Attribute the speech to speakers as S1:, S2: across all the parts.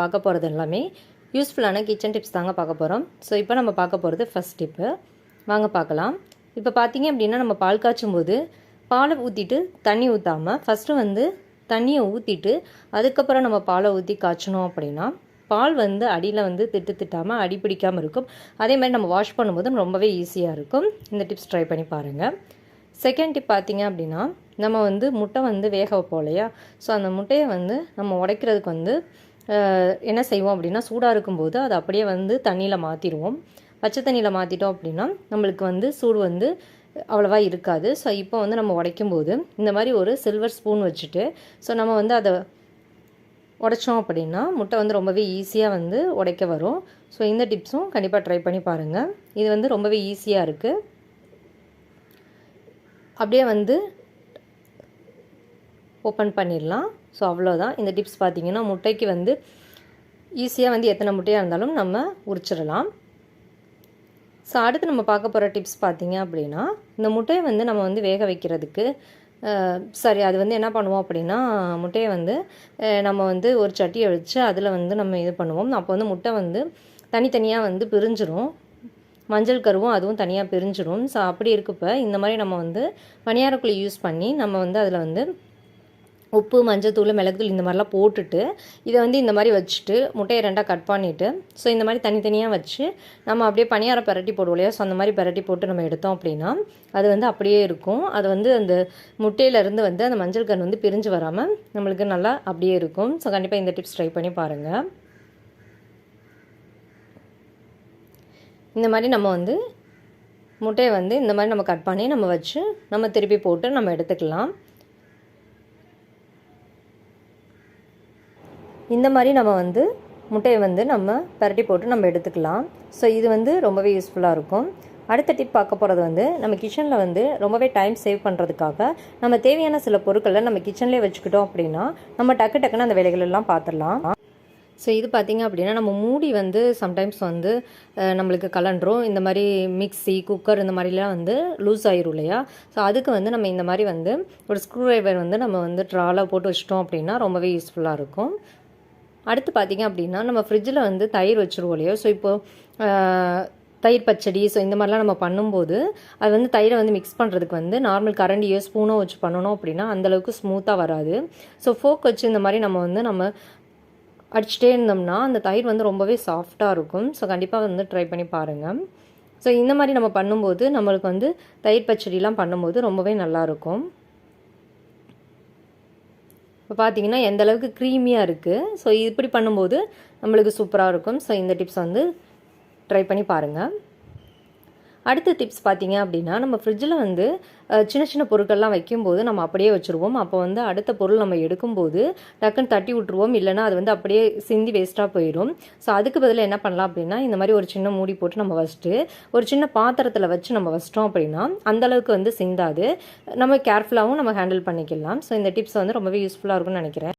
S1: பார்க்க போகிறது எல்லாமே யூஸ்ஃபுல்லான கிச்சன் டிப்ஸ் தாங்க பார்க்க போகிறோம் ஸோ இப்போ நம்ம பார்க்க போகிறது ஃபஸ்ட் டிப்பு வாங்க பார்க்கலாம். இப்போ பார்த்தீங்க அப்படின்னா நம்ம பால் காய்ச்சும் போது பாலை ஊற்றிட்டு தண்ணி ஊற்றாமல் ஃபஸ்ட்டு வந்து தண்ணியை ஊற்றிட்டு அதுக்கப்புறம் நம்ம பாலை ஊற்றி காய்ச்சணும் அப்படின்னா பால் வந்து அடியில் வந்து திட்டு திட்டாமல் அடி பிடிக்காமல் இருக்கும். அதே மாதிரி நம்ம வாஷ் பண்ணும்போது ரொம்பவே ஈஸியாக இருக்கும். இந்த டிப்ஸ் ட்ரை பண்ணி பாருங்கள் செகண்ட் டிப் பார்த்தீங்க அப்படின்னா நம்ம வந்து முட்டை வந்து வேக வைப்போம் இல்லையா? ஸோ அந்த முட்டையை வந்து நம்ம உடைக்கிறதுக்கு வந்து என்ன செய்வோம் அப்படின்னா சூடாக இருக்கும்போது அதை அப்படியே வந்து தண்ணியில் மாற்றிடுவோம் பச்சை தண்ணியில் மாற்றிட்டோம் அப்படின்னா நம்மளுக்கு வந்து சூடு வந்து அவ்வளோவா இருக்காது. ஸோ இப்போ வந்து நம்ம உடைக்கும் போது இந்த மாதிரி ஒரு சில்வர் ஸ்பூன் வச்சுட்டு ஸோ நம்ம வந்து அதை உடைச்சோம் அப்படின்னா முட்டை வந்து ரொம்பவே ஈஸியாக வந்து உடைக்க வரும். ஸோ இந்த டிப்ஸும் கண்டிப்பாக ட்ரை பண்ணி பாருங்கள் இது வந்து ரொம்பவே ஈஸியாக இருக்குது அப்படியே வந்து ஓப்பன் பண்ணிடலாம். ஸோ அவ்வளோதான் இந்த டிப்ஸ் பார்த்தீங்கன்னா முட்டைக்கு வந்து ஈஸியாக வந்து எத்தனை முட்டையாக இருந்தாலும் நம்ம உரிச்சிடலாம். ஸோ அடுத்து நம்ம பார்க்க போகிற டிப்ஸ் பார்த்தீங்க அப்படின்னா இந்த முட்டையை வந்து நம்ம வந்து வேக வைக்கிறதுக்கு சரி அது வந்து என்ன பண்ணுவோம் அப்படின்னா முட்டையை வந்து நம்ம வந்து ஒரு சட்டியை வச்சு அதில் வந்து நம்ம இது பண்ணுவோம். அப்போ வந்து முட்டை வந்து தனித்தனியாக வந்து பிரிஞ்சிரும். மஞ்சள் கருவும் அதுவும் தனியாக பிரிஞ்சிடும் ஸோ அப்படி இருக்கப்போ இந்த மாதிரி நம்ம வந்து பணியாரக்குழி யூஸ் பண்ணி நம்ம வந்து அதில் வந்து உப்பு மஞ்சத்தூள் மிளகுத்தூள் இந்த மாதிரிலாம் போட்டுட்டு இதை வந்து இந்த மாதிரி வச்சுட்டு முட்டையை ரெண்டாக கட் பண்ணிவிட்டு ஸோ இந்த மாதிரி தனித்தனியாக வச்சு நம்ம அப்படியே பனியாரம் பரட்டி போடுவோம் இல்லையா? ஸோ அந்த மாதிரி பரட்டி போட்டு நம்ம எடுத்தோம் அப்படின்னா அது வந்து அப்படியே இருக்கும். அது வந்து அந்த முட்டையிலேருந்து வந்து அந்த மஞ்சள் கண் வந்து பிரிஞ்சு வராமல் நம்மளுக்கு நல்லா அப்படியே இருக்கும். ஸோ கண்டிப்பாக இந்த டிப்ஸ் ட்ரை பண்ணி பாருங்கள் இந்த மாதிரி நம்ம வந்து முட்டையை வந்து இந்த மாதிரி நம்ம கட் பண்ணி நம்ம வச்சு நம்ம திருப்பி போட்டு நம்ம எடுத்துக்கலாம். இந்த மாதிரி நம்ம வந்து முட்டையை வந்து நம்ம பரட்டி போட்டு நம்ம எடுத்துக்கலாம். ஸோ இது வந்து ரொம்பவே யூஸ்ஃபுல்லாக இருக்கும். அடுத்த டிப் பார்க்க போகிறது வந்து நம்ம கிச்சனில் வந்து ரொம்பவே டைம் சேவ் பண்ணுறதுக்காக நம்ம தேவையான சில பொருட்களை நம்ம கிச்சன்லேயே வச்சுக்கிட்டோம் அப்படின்னா நம்ம டக்கு டக்குன்னு அந்த வேலைகள் எல்லாம் பார்த்துடலாம் ஸோ இது பார்த்திங்க அப்படின்னா நம்ம மூடி வந்து சம்டைம்ஸ் வந்து நம்மளுக்கு கலண்டுரும் இந்த மாதிரி மிக்ஸி குக்கர் இந்த மாதிரிலாம் வந்து லூஸ் ஆயிரும் இல்லையா? ஸோ அதுக்கு வந்து நம்ம இந்த மாதிரி வந்து ஒரு ஸ்க்ரூ ட்ரைவர் வந்து நம்ம வந்து ட்ராலாக போட்டு வச்சிட்டோம் அப்படின்னா ரொம்பவே யூஸ்ஃபுல்லாக இருக்கும். அடுத்து பார்த்திங்க அப்படின்னா நம்ம ஃப்ரிட்ஜில் வந்து தயிர் வச்சுருவோம் இல்லையோ? ஸோ இப்போது தயிர் பச்சடி ஸோ இந்த மாதிரிலாம் நம்ம பண்ணும்போது அது வந்து தயிரை வந்து மிக்ஸ் பண்ணுறதுக்கு வந்து நார்மல் கரண்டியோ ஸ்பூனோ வச்சு பண்ணணும் அப்படின்னா அந்தளவுக்கு ஸ்மூத்தாக வராது. ஸோ ஃபோக் வச்சு இந்த மாதிரி நம்ம வந்து நம்ம அடிச்சுட்டே இருந்தோம்னா அந்த தயிர் வந்து ரொம்பவே சாஃப்டாக இருக்கும். ஸோ கண்டிப்பாக வந்து ட்ரை பண்ணி பாருங்கள் ஸோ இந்த மாதிரி நம்ம பண்ணும்போது நம்மளுக்கு வந்து தயிர் பச்சடிலாம் பண்ணும்போது ரொம்பவே நல்லாயிருக்கும் இப்போ பார்த்தீங்கன்னா எந்தளவுக்கு க்ரீமியாக இருக்குது ஸோ இப்படி பண்ணும்போது நம்மளுக்கு சூப்பராக இருக்கும். ஸோ இந்த டிப்ஸ் வந்து ட்ரை பண்ணி பாருங்கள் அடுத்த டிப்ஸ் பார்த்தீங்க அப்படின்னா நம்ம ஃப்ரிட்ஜில் வந்து சின்ன சின்ன பொருட்கள்லாம் வைக்கும்போது நம்ம அப்படியே வச்சுருவோம். அப்போ வந்து அடுத்த பொருள் நம்ம எடுக்கும்போது டக்குன்னு தட்டி விட்ருவோம் இல்லைன்னா அது வந்து அப்படியே சிந்தி வேஸ்ட்டாக போயிடும். ஸோ அதுக்கு பதிலாக என்ன பண்ணலாம் அப்படின்னா இந்த மாதிரி ஒரு சின்ன மூடி போட்டு நம்ம வச்சுட்டு ஒரு சின்ன பாத்திரத்தில் வச்சு நம்ம வச்சிட்டோம் அப்படின்னா அந்தளவுக்கு வந்து சிந்தாது. நம்ம கேர்ஃபுல்லாகவும் நம்ம ஹேண்டில் பண்ணிக்கலாம். ஸோ இந்த டிப்ஸ் வந்து ரொம்பவே யூஸ்ஃபுல்லாக இருக்கும்னு நினைக்கிறேன்.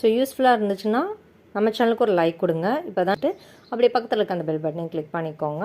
S1: ஸோ யூஸ்ஃபுல்லாக இருந்துச்சுன்னா நம்ம சேனலுக்கு ஒரு லைக் கொடுங்க. இப்போ அப்படியே பக்கத்தில் இருக்க அந்த பெல் பட்டனை கிளிக் பண்ணிக்கோங்க.